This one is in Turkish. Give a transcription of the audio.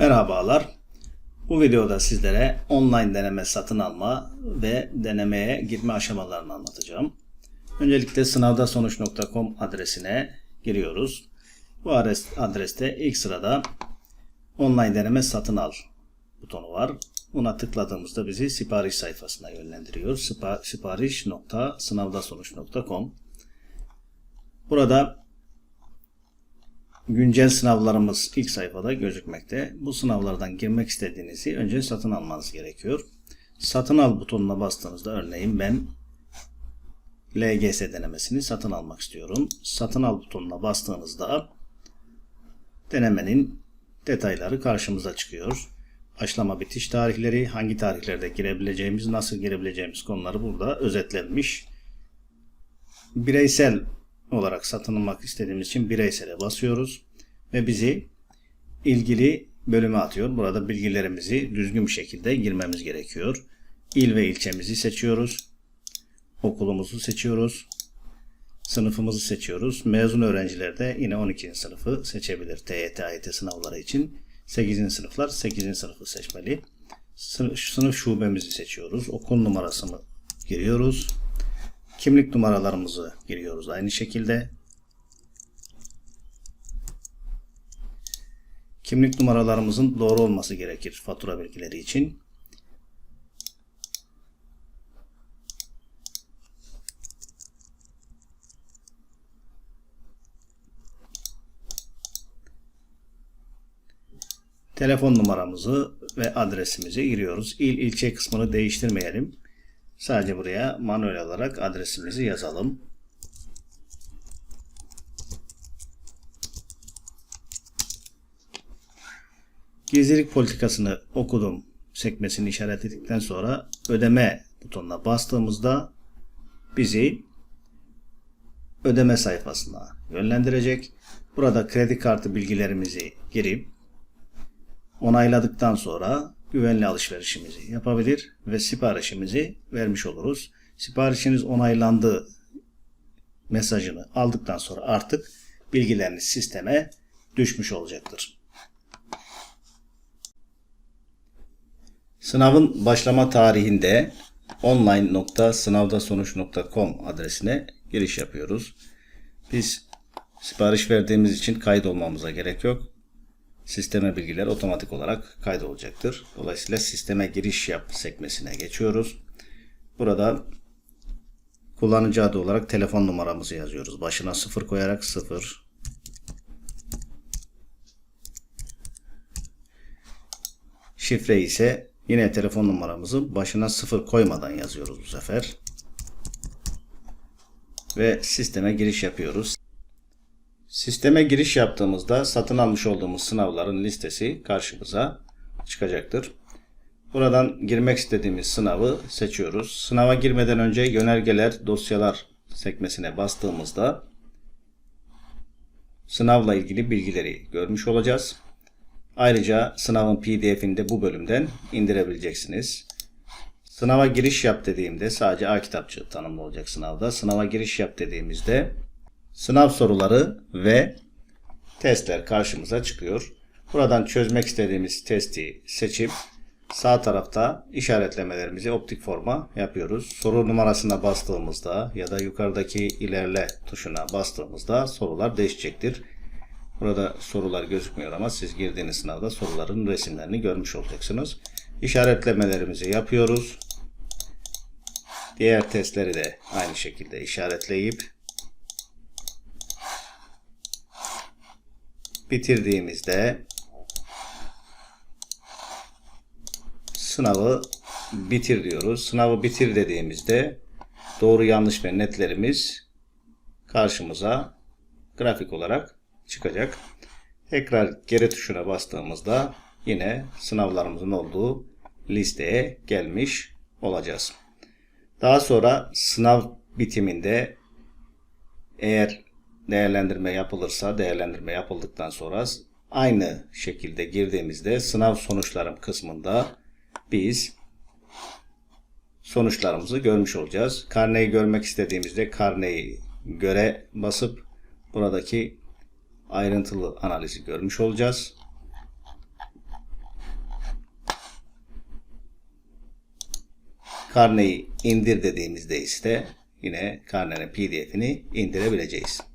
Merhabalar. Bu videoda sizlere online deneme satın alma ve denemeye girme aşamalarını anlatacağım. Öncelikle sınavdasonuç.com adresine giriyoruz. Bu adres, adreste ilk sırada online deneme satın al butonu var. Buna tıkladığımızda bizi sipariş sayfasına yönlendiriyor. Sipa, sipariş.sınavdasonuç.com Burada güncel sınavlarımız ilk sayfada gözükmekte. Bu sınavlardan girmek istediğinizi önce satın almanız gerekiyor. Satın al butonuna bastığınızda örneğin ben LGS denemesini satın almak istiyorum. Satın al butonuna bastığınızda denemenin detayları karşımıza çıkıyor. Başlama bitiş tarihleri, hangi tarihlerde girebileceğimiz, nasıl girebileceğimiz konuları burada özetlenmiş. Bireysel olarak satın almak istediğimiz için bireysele basıyoruz ve bizi ilgili bölüme atıyor. Burada bilgilerimizi düzgün bir şekilde girmemiz gerekiyor. İl ve ilçemizi seçiyoruz. Okulumuzu seçiyoruz. Sınıfımızı seçiyoruz. Mezun öğrenciler de yine 12. sınıfı seçebilir. TYT, AYT sınavları için 8. sınıflar 8. sınıfı seçmeli. Sınıf şubemizi seçiyoruz. Okul numarasını giriyoruz. Kimlik numaralarımızı giriyoruz aynı şekilde. Kimlik numaralarımızın doğru olması gerekir fatura bilgileri için. Telefon numaramızı ve adresimizi giriyoruz. İl ilçe kısmını değiştirmeyelim. Sadece buraya manuel olarak adresimizi yazalım. Gizlilik politikasını okudum sekmesini işaretledikten sonra ödeme butonuna bastığımızda bizi ödeme sayfasına yönlendirecek. Burada kredi kartı bilgilerimizi girip onayladıktan sonra güvenli alışverişimizi yapabilir ve siparişimizi vermiş oluruz. Siparişiniz onaylandı mesajını aldıktan sonra artık bilgileriniz sisteme düşmüş olacaktır. Sınavın başlama tarihinde online.sınavdasonuç.com adresine giriş yapıyoruz. Biz sipariş verdiğimiz için kayıt olmamıza gerek yok sisteme bilgiler otomatik olarak kaydolacaktır. Dolayısıyla sisteme giriş yap sekmesine geçiyoruz. Burada kullanıcı adı olarak telefon numaramızı yazıyoruz. Başına 0 koyarak 0 Şifre ise yine telefon numaramızı başına 0 koymadan yazıyoruz bu sefer. Ve sisteme giriş yapıyoruz. Sisteme giriş yaptığımızda satın almış olduğumuz sınavların listesi karşımıza çıkacaktır. Buradan girmek istediğimiz sınavı seçiyoruz. Sınava girmeden önce yönergeler, dosyalar sekmesine bastığımızda sınavla ilgili bilgileri görmüş olacağız. Ayrıca sınavın pdf'ini de bu bölümden indirebileceksiniz. Sınava giriş yap dediğimde sadece A kitapçığı tanımlı olacak sınavda. Sınava giriş yap dediğimizde sınav soruları ve testler karşımıza çıkıyor. Buradan çözmek istediğimiz testi seçip sağ tarafta işaretlemelerimizi optik forma yapıyoruz. Soru numarasına bastığımızda ya da yukarıdaki ilerle tuşuna bastığımızda sorular değişecektir. Burada sorular gözükmüyor ama siz girdiğiniz sınavda soruların resimlerini görmüş olacaksınız. İşaretlemelerimizi yapıyoruz. Diğer testleri de aynı şekilde işaretleyip bitirdiğimizde sınavı bitir diyoruz. Sınavı bitir dediğimizde doğru yanlış ve netlerimiz karşımıza grafik olarak çıkacak. Tekrar geri tuşuna bastığımızda yine sınavlarımızın olduğu listeye gelmiş olacağız. Daha sonra sınav bitiminde eğer değerlendirme yapılırsa değerlendirme yapıldıktan sonra aynı şekilde girdiğimizde sınav sonuçlarım kısmında biz sonuçlarımızı görmüş olacağız. Karneyi görmek istediğimizde karneyi göre basıp buradaki ayrıntılı analizi görmüş olacağız. Karneyi indir dediğimizde ise yine karnenin pdf'ini indirebileceğiz.